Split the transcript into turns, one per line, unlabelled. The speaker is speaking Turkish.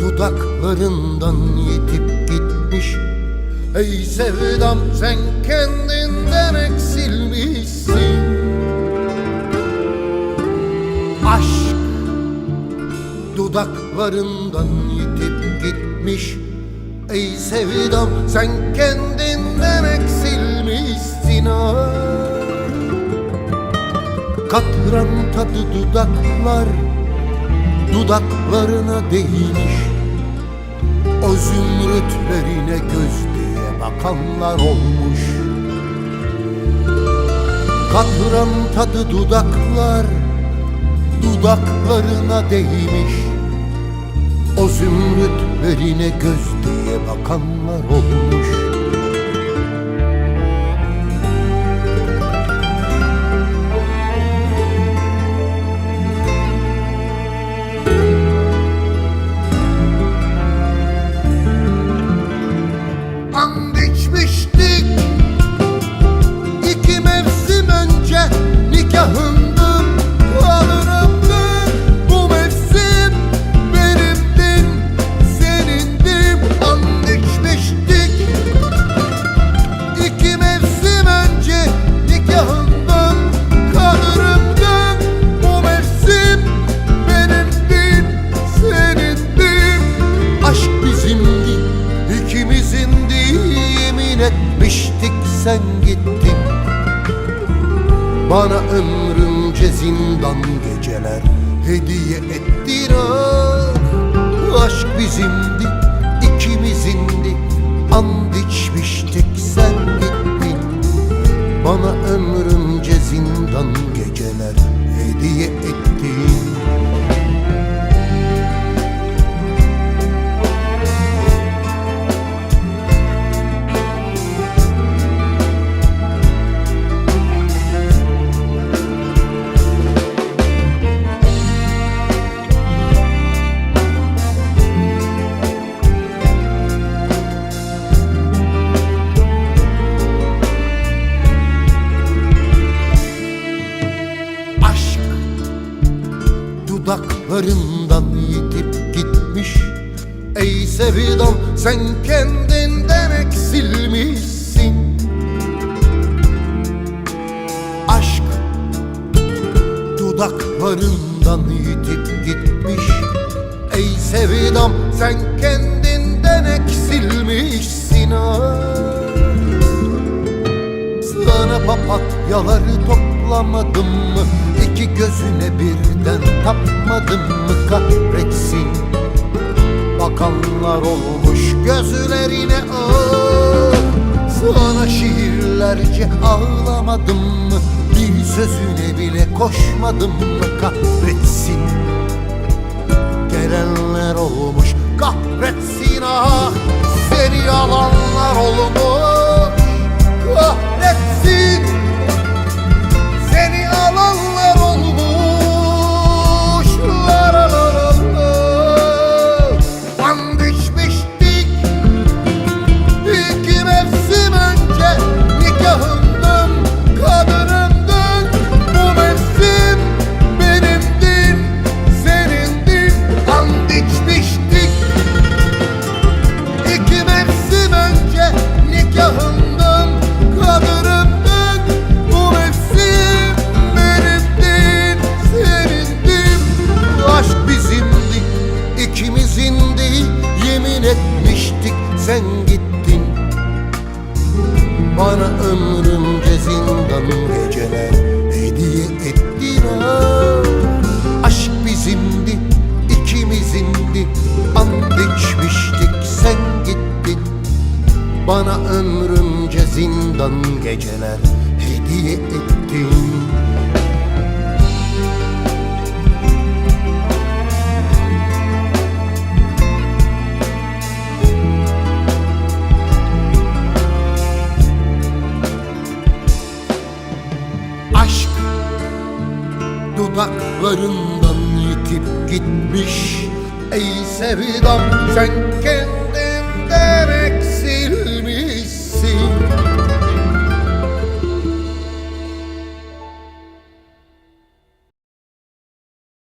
dudaklarından yitip gitmiş. Ey sevdam sen kendinden eksilmişsin. Aşk dudaklarından yitip gitmiş. Ey sevdam sen kendinden eksilmişsin. Ah! Katran tadı dudaklar Dudaklarına değmiş. O zümrütlerine göz diye bakanlar olmuş. Katran tadı dudaklar Dudaklarına değmiş. O zümrütlerine göz diye bakanlar olmuş sen gittin. Bana ömrümce zindan geceler hediye ettin. Ah Aşk bizimdi ikimizindi and içmiştik sen gittin. Bana ömrümce Dudaklarından yitip gitmiş Ey sevdam sen kendinden eksilmişsin Aşk Dudaklarından yitip gitmiş Ey sevdam sen kendinden eksilmişsin. Sana papatyaları toplamadım mı? İki gözüne birden tapmadım mı kahretsin? Bakanlar olmuş gözlerine ah! Sana şiirlerce ağlamadım mı? Bir sözüne bile koşmadım mı kahretsin? Gelenler olmuş kahretsin ah ömrümce zindan geceler Hediye ettin ah Aşk bizimdi ikimizindi And içmiştik sen gittin. Bana ömrümce zindan geceler hediye ettin dudaklarından yitip gitmiş. Ey sevdam sen kendin